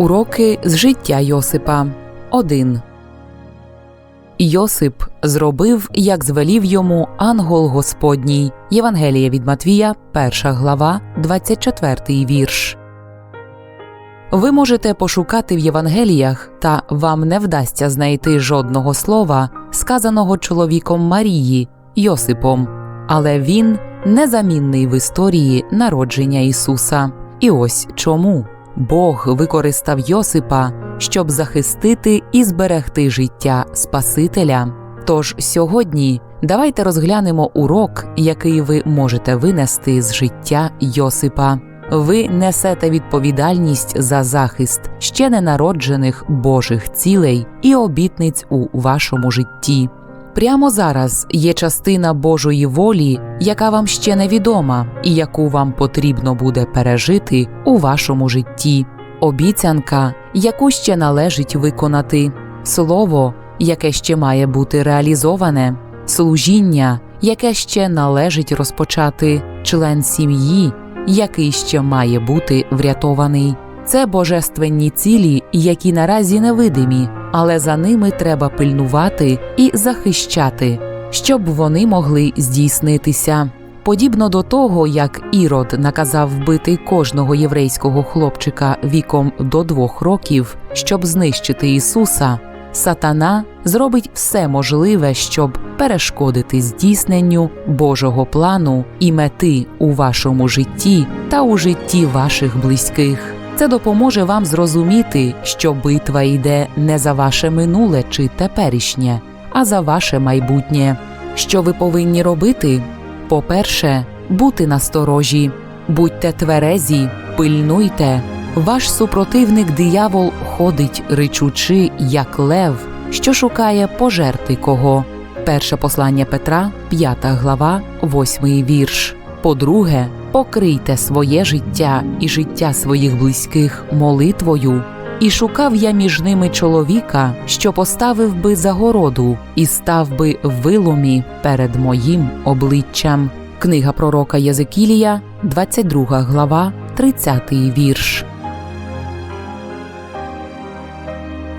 Уроки з життя Йосипа 1. Йосип зробив, як звелів йому ангел Господній. Євангелія від Матвія, 1 глава, 24 вірш. Ви можете пошукати в Євангеліях, та вам не вдасться знайти жодного слова, сказаного чоловіком Марії Йосипом, але він незамінний в історії народження Ісуса. І ось чому Бог використав Йосипа, щоб захистити і зберегти життя Спасителя. Тож сьогодні давайте розглянемо урок, який ви можете винести з життя Йосипа. Ви несете відповідальність за захист ще ненароджених Божих цілей і обітниць у вашому житті. Прямо зараз є частина Божої волі, яка вам ще невідома, і яку вам потрібно буде пережити у вашому житті, обіцянка, яку ще належить виконати, слово, яке ще має бути реалізоване, служіння, яке ще належить розпочати, член сім'ї, який ще має бути врятований. Це божественні цілі, які наразі невидимі, але за ними треба пильнувати і захищати, щоб вони могли здійснитися. Подібно до того, як Ірод наказав вбити кожного єврейського хлопчика віком до двох років, щоб знищити Ісуса, Сатана зробить все можливе, щоб перешкодити здійсненню Божого плану і мети у вашому житті та у житті ваших близьких. Це допоможе вам зрозуміти, що битва йде не за ваше минуле чи теперішнє, а за ваше майбутнє. Що ви повинні робити? По-перше, бути насторожі, будьте тверезі, пильнуйте. Ваш супротивник диявол ходить ричучи, як лев, що шукає пожерти кого. Перше послання Петра, 5 глава, 8 вірш. По-друге, покрийте своє життя і життя своїх близьких молитвою. І шукав я між ними чоловіка, що поставив би загороду і став би виломі перед моїм обличчям. Книга пророка Єзекілія, 22 глава, 30 вірш.